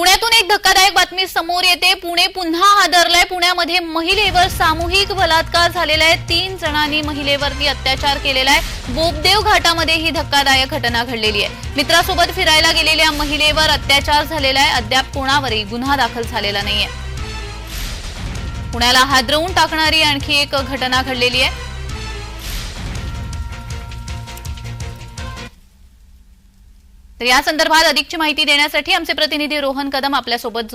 पुण्यातून एक धक्कादायक बातमी समोर येते. पुणे पुन्हा हादरलाय. पुण्यामध्ये महिलेवर सामूहिक बलात्कार झालेला आहे. तीन जणांनी महिलेवरती अत्याचार केलेला आहे. बोपदेव घाटामध्ये ही धक्कादायक घटना घडलेली आहे. मित्रासोबत फिरायला गेलेल्या महिलेवर अत्याचार झालेला आहे. अद्याप कोणावरही गुन्हा दाखल झालेला नाहीये. पुण्याला हादरवून टाकणारी आणखी एक घटना घडलेली आहे. तर या संदर्भात अधिकची माहिती देण्यासाठी आमचे प्रतिनिधी रोहन कदम आपल्यासोबत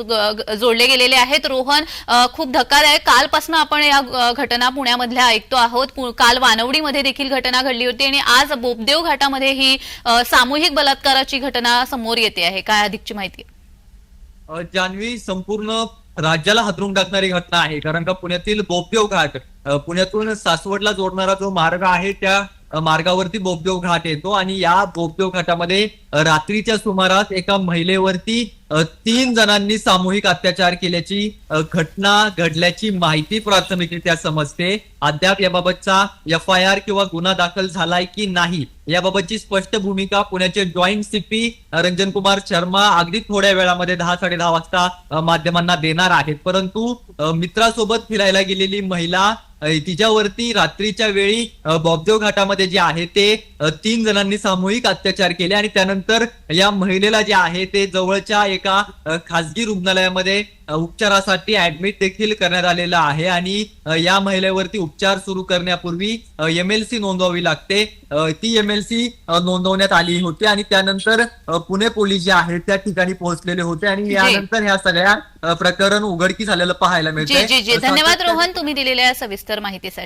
जोडले गेलेले आहेत. रोहन खूप धक्कादायक. कालपासून आपण या घटना पुण्यामधल्या ऐकतो आहोत. काल वानवडीमध्ये देखील घटना घडली होती आणि आज बोपदेव घाटामध्ये ही सामूहिक बलात्काराची घटना समोर येते आहे. काय अधिकची माहिती? जान्हवी संपूर्ण राज्याला हादरून टाकणारी घटना आहे. कारण का पुण्यातील बोपदेव घाट पुण्यातून सासवडला जोडणारा जो मार्ग आहे त्या मार्गावरती बोपदेव घाट येतो आणि या बोपदेव घाटामध्ये रात्रीच्या सुमारास एका महिलेवरती तीन जणांनी सामूहिक अत्याचार केल्याची घटना घडल्याची माहिती प्राथमिकरित्या समजते. अद्याप याबाबतचा एफ आय आर किंवा गुन्हा दाखल झालाय की नाही याबाबतची स्पष्ट भूमिका पुण्याचे जॉईंट सीपी रंजन कुमार शर्मा अगदी थोड्या वेळामध्ये दहा साडे दहा वाजता माध्यमांना देणार आहेत. परंतु मित्रासोबत फिरायला गेलेली महिला तिच्यावरती रात्रीच्या वेळी बॉबदेव घाटामध्ये जे आहे ते तीन जणांनी सामूहिक अत्याचार केले आणि त्यानंतर या महिलेला जे आहे ते जवळच्या एका खासगी रुग्णालयामध्ये उपचारासाठी ऍडमिट देखील करण्यात आलेलं आहे आणि या महिलेवरती उपचार सुरू करण्यापूर्वी एमएलसी नोंदवावी लागते. ती एमएलसी नोंदवण्यात आली होती आणि त्यानंतर पुणे पोलीस जे आहेत त्या ठिकाणी पोहोचलेले होते आणि यानंतर ह्या सगळ्या प्रकरण उघडकीस आलेलं पाहायला जी धन्यवाद रोहन तुम्ही दिलेल्या सविस्तर माहितीसाठी.